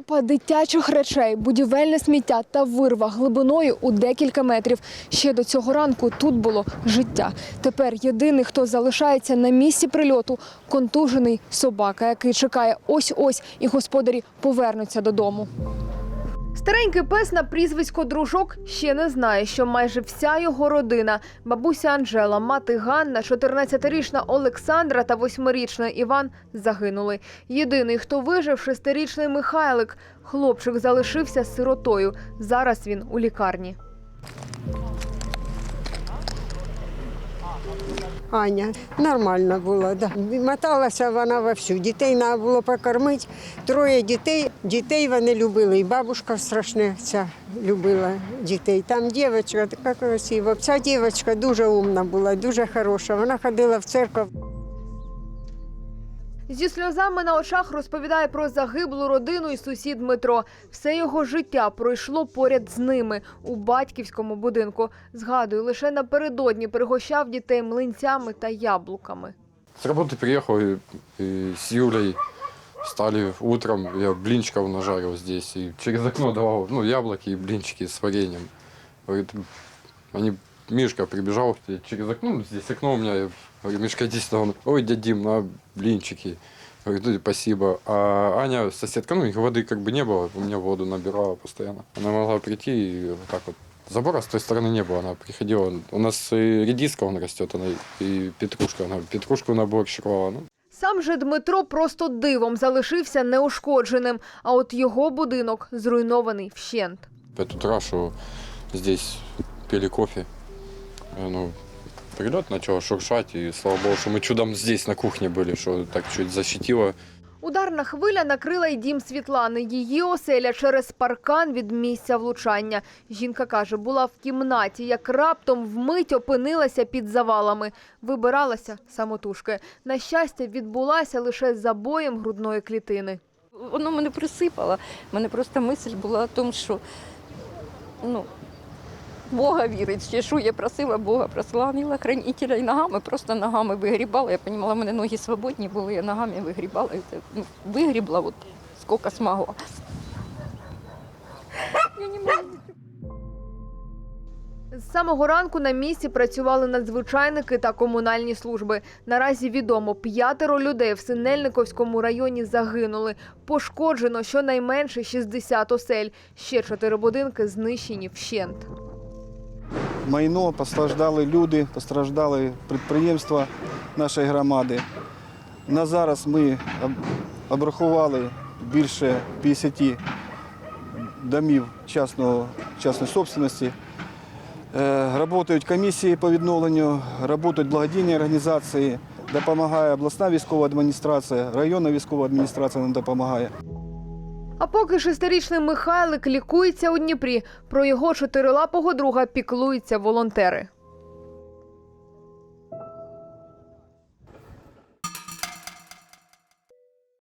Купа дитячих речей, будівельне сміття та вирва глибиною у декілька метрів. Ще до цього ранку тут було життя. Тепер єдиний, хто залишається на місці прильоту – контужений собака, який чекає ось-ось, і господарі повернуться додому. Старенький пес на прізвисько дружок ще не знає, що майже вся його родина – бабуся Анжела, мати Ганна, 14-річна Олександра та 8-річний Іван – загинули. Єдиний, хто вижив – шестирічний Михайлик. Хлопчик залишився сиротою. Зараз він у лікарні. Аня нормально була, да. моталася вона вовсю. Дітей треба було покормити. Троє дітей. Дітей вони любили. І бабушка страшне ця любила дітей. Там дівчинка така красива. Ця дівчинка дуже умна була, дуже хороша. Вона ходила в церкву. Зі сльозами на очах розповідає про загиблу родину і сусід Дмитро. Все його життя пройшло поряд з ними у батьківському будинку. Згадую, лише напередодні пригощав дітей млинцями та яблуками. С работы приехал и, и с Юлей стали утром, я блинчиков нажарил здесь, и через окно давал, ну, яблоки и блинчики с вареньем. Говорит, Мишка прибежал через окно, ну, здесь окно у меня, я говорю, Мишка, иди сюда, он, ой, дядь Дим, на блинчики. Говорит, ну, спасибо. А Аня, соседка, ну, их воды как бы не было, у меня воду набирала постоянно. Она могла прийти и вот так вот Забора с той стороны не было, она приходила. У нас и редиска он растет, она и петрушка, она петрушку на борщ клала. Ну, Сам же Дмитро просто дивом залишився неушкодженим, а от його будинок зруйнований вщент. пять утра, что здесь пили кофе, э, ну, прилет начал шуршать, и слава богу, что мы чудом здесь на кухне были, что так чуть защитило. Ударна хвиля накрила й дім Світлани. Її оселя через паркан від місця влучання. Жінка каже, була в кімнаті, як раптом вмить опинилася під завалами. Вибиралася самотужки. На щастя, відбулася лише забоєм грудної клітини. Воно мене присипало. У мене просто мисль була о тому, що ну, Бога вірить, ще що я просила Бога, прославила хранителя і ногами, просто ногами вигрібала. Я розуміла, в мене ноги свободні були, я ногами вигрібала. І це, ну, вигрібла от, скільки змогла. Я не можу. З самого ранку на місці працювали надзвичайники та комунальні служби. Наразі відомо, п'ятеро людей в Синельниковському районі загинули. Пошкоджено щонайменше 60 осель. Ще чотири будинки знищені вщент. Майно, постраждали люди, постраждали підприємства нашої громади. На зараз ми обрахували більше 50 домів частного, частної собственності. Е, Работають комісії по відновленню, працюють благодійні організації, допомагає обласна військова адміністрація, районна військова адміністрація нам допомагає. А поки шестирічний Михайлик лікується у Дніпрі, про його чотирилапого друга піклуються волонтери.